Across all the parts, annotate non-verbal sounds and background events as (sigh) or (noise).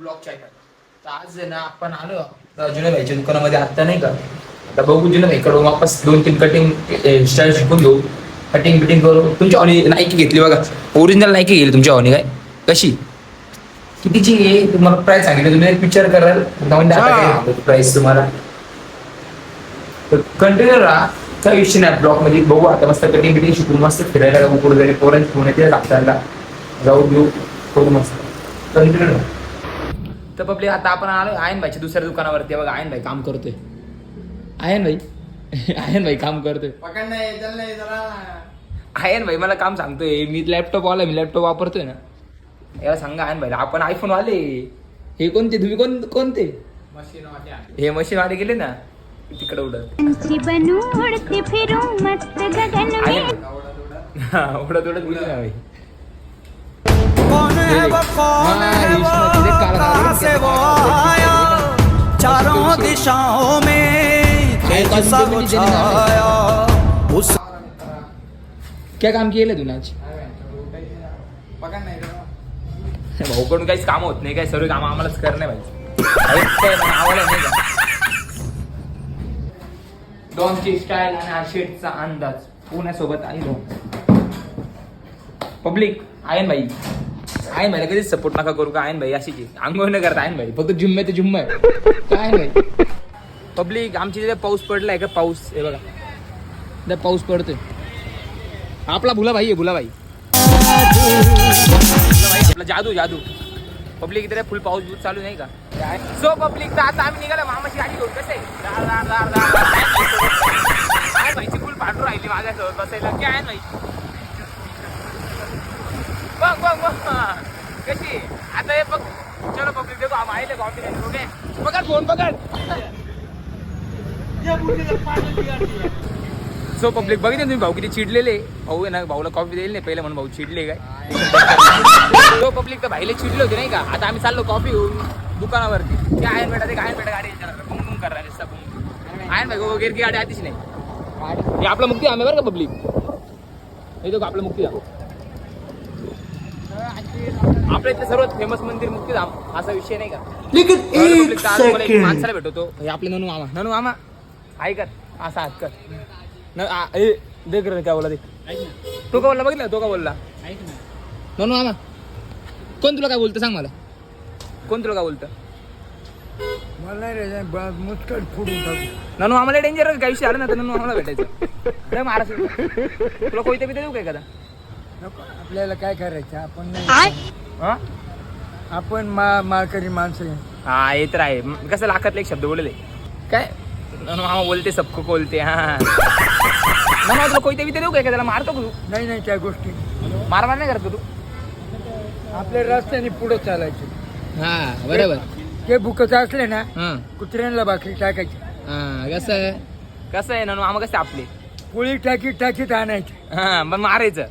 Blog channel तर आज ना आपण आलो. तर जुन्या भाईच्या दुकानामध्ये आता नाही का? आता बघू जुन्या भाईकडून वापस दोन तीन कटिंग स्टाईल शिकून घेऊ. कटिंग बिटिंग करू. तुमच्या ऑनी नाईकी घेतली बघा. ओरिजिनल नाईकी गेली तुमच्या ऑनी काय? कशी? कितीची आहे? तुम्हाला प्राइस सांगितलं. तुम्ही एक विचार कराल. प्राइस तुम्हाला. कंटेनर राहा. काही विषय नाही. ब्लॉकमध्ये बघू. आता मस्त कटिंग बिटिंग शिकून मस्त फिरायला जाऊ. कुठे जाईल पोरांची फोन येते लागताना जाऊ घेऊ. करू मस्त. कंटेनर तर पब्लिक आता आपण आलो आयन भाईच्या दुसऱ्या दुकानावरती. बघा आयन भाई काम करतोय. आयन भाई? (laughs) आयन भाई काम करतोय. पकड नाही चल नाही जरा. आयन भाई मला काम सांगतोय. मी लॅपटॉप आला मी लॅपटॉप वापरतोय ना. याला सांगा आयन भाई आपण आयफोन वाले. हे कोणते? तुम्ही कोण कोणते? हे मशीन वाले गेले ना? तिकडे उडत. हा, उडत उडत गेले ना भाई कौन वो कौन वो कहाँ से वो आया चारों दिशाओं में छाया उस क्या काम केलं तू आज? पकड नाही जरा भाऊकडून काहीच काम होत नाही काय सर्व काम आम्हालाच करणे पाहिजे आम्हाला नाही का डॉनची स्टाईल आणि हा शेटचा अंदाज. पुण्यासोबत आणि डॉन पब्लिक आयन भाई? आयन भाईला कधीच सपोर्ट नका करू का? आयन भाई अशी अंगोळ न करता आयन भाई. फक्त जुम्मे ते जुम्मे काय नाही. पब्लिक आमच्या तिथे पाऊस पडलाय का? पाऊस हे बघा. त्या पाऊस पडतोय. आपला भुला भाई आहे भुला भाई आपला जादू जादू. पब्लिक इथे फुल पाऊस बिऊस चालू नाही का? सो पब्लिक तर आता आम्ही निघालो मामाची गाडी घेऊन. कसे आहे? फुल पाठवून राहिली माझ्यासोबत बसायला. काय आहे माहिती बघ बघ बघ कशी आता हे बघ चलो पकड फोन पकड. सो पब्लिक बघितलं तुम्ही भाऊ किती चिडलेले? भाऊ आहे ना भाऊला कॉफी देईल नाही पहिले म्हणून भाऊ चिडले काय? सो पब्लिक तर भाईले चिडले होते नाही का? आता आम्ही चाललो कॉफी दुकानावरती. ते आयन बेटा ते आयन बेटा गाडी बुम कर आयन भाई वगैरे गाडी आतीच नाही. हे आपला मुक्ती आम्ही बरं का पब्लिक हे तो आपलं मुक्तीधाम आपल्या इथलं सर्वात फेमस मंदिर मुक्तीधाम असा विषय नाही का? एक माणसाला भेटतो हे आपले ननू मामा. ननू मामा ऐकत असा हात कर. न आ, ए, देख रे काय बोला देख. तो का बोलला? बघितलं तो का बोलला? ननू मामा कोण तुला काय बोलतं सांग मला. कोण तुला काय बोलतं? ननू आम्हाला डेंजर काही विषय आला ना तर ननू आम्हाला भेटायचं. महाराष्ट्र तुला कोयते बिते देऊ काय कदा नको आपल्याला काय करायचं? आपण नाही. हा? आपण मा माळकरी माणसं आहे. हा हे तर आहे. कसं लाखातले एक शब्द बोलले? काय? ननू मामा बोलते सबको बोलते हा. ननू तुला कोयते बिते देऊ काय का त्याला मारतो का तू? नाही नाही त्या गोष्टी. मार मार नाही करत तू? आपल्या रस्त्याने पुढे चालायचे. हा बरोबर. ते भुकत असले ना हा. कुत्र्यांना भाकरी टाकायची. हा कसं आहे? कसं आहे ननू मामा कसे आपले? पोळी टाकीत टाकीत आणायची. हा पण मारायचं.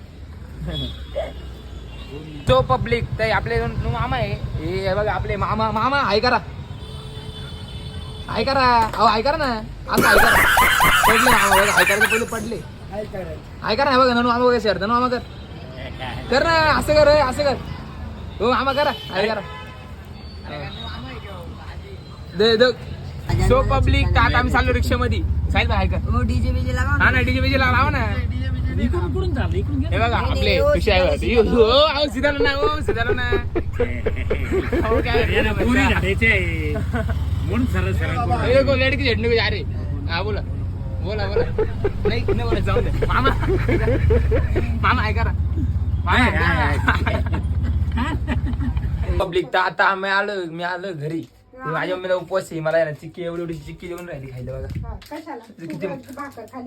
तो पब्लिक ते आपले मामा आहे. हे हे बघा आपले मामा मामा हाय करा. हाय करा. अहो करा ना. असं करा. पडले मामा करायचं पहिले पडले. करा हे बघा ननू मामा शेअर ननू मामा कर. कर ना असं कर हे, असं कर. हो मामा करा. करा. दे दे. सो पब्लिक आता आम्ही चाललो रिक्षामध्ये. भाई हाय कर. डीजे बीजे लगा हा ना डीजे बीजे लावा ना. हे बघा आपले बघा. हो, अहो, सिधालो ना हो सिधालो ना हो, काय? हे देखो, लड़की झेडने को जा रही. हा बोला. बोला बोला. नाही नाही बोला जाऊ दे. मामा. मामा ऐका ना. पब्लिक तर आता आम्ही आलो मी आलो घरी. माझ्या मम्मीला उपवास आहे मला आहे ना चिक्की एवढी एवढी चिक्की देऊन राहिली खायला बघा. किती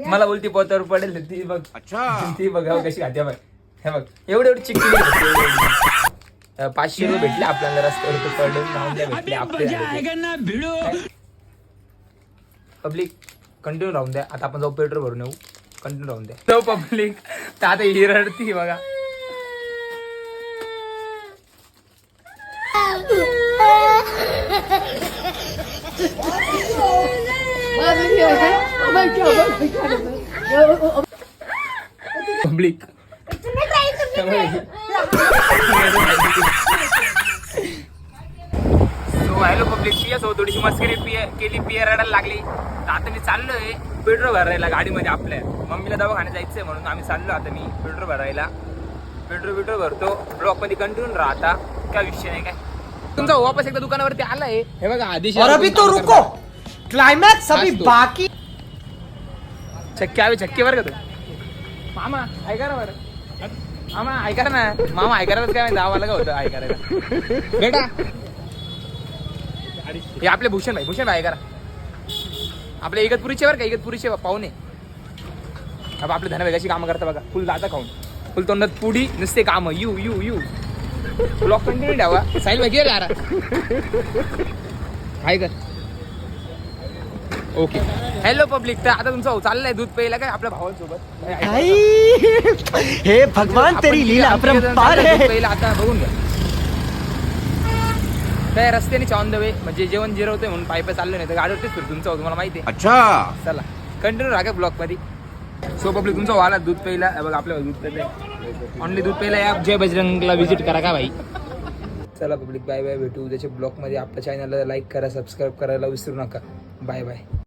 मला बोलती पोतावर पडेल ती बघ. ती बघ हो कशी खाते बघ. हे बघ एवढी एवढी चिक्की दिली बघ, एवढी एवढी. अं, पाचशे रुपये भेटले आपल्याला रस्त्यावर ते पडले भेटले आपले पब्लिक कंटिन्यू राहून द्या. आता आपण जाऊ पेट्रोल भरून येऊ. कंटिन्यू राहून द्या. पब्लिक. तर आता ही रडती बघा. पब्लिक हॅलो पब्लिक पीएस हो थोडीशी मस्करी पिय केली पिय रडायला लागली. तर आता मी चाललोय पेट्रोल भरायला गाडीमध्ये आपल्या. मम्मीला दवाखान्यात जायचंय म्हणून आम्ही चाललो आता मी पेट्रोल भरायला. पेट्रोल पेट्रोल भरतो. ब्लॉकमध्ये कंटिन्यू राहता. काय विषय नाही काय? तुमचा हो वापस एकदा दुकानावरती आलाय. हे बघा आधी तो रुको. क्लाइमैक्स अभी आज तो. बाकी छक्के हवे छक्के बरं का तू? मामा ऐका ना बरं. मामा ऐका ना. मामा ऐकायलाच काय माहिती आम्हाला काय होतं ऐकायला बेटा. हे आपले भूषण भाई भूषण भाई ऐका आपले इगतपुरीचे बरं का इगतपुरीचे पाहुणे. बाबा आपले धन कशी कामं करता बघा. फुल दादा खाऊन. फुल तोंडात पुडी नुसते काम. You you you. Block continue ठेवा. साईल भाई घे यार काय कर ओके. हॅलो पब्लिक तर आता तुमचा चाललाय दूध प्यायला काय? आपल्या भावांसोबत. हे भगवान तेरी है प्यायला आता बघून घ्या. काय रस्त्याने ऑन द वे म्हणजे जेवण जिरवतोय म्हणून पाय पाय चाललो नाही तर गाडीवरतीच फिरतो तुमचा तुम्हाला माहिती आहे. अच्छा. चला. कंटिन्यू राहा ब्लॉकमध्ये? सो पब्लिक तुमचा वाला दूध प्यायला. बघा आपल्या दूध प्यायला. ऑनली दूध प्यायला या. जय बजरंगला व्हिजिट करा का भाई? चला पब्लिक बाय बाय भेटू. उद्याच्या ब्लॉगमध्ये आपल्या चॅनलला लाईक करा सबस्क्राईब करायला विसरू नका. Bye bye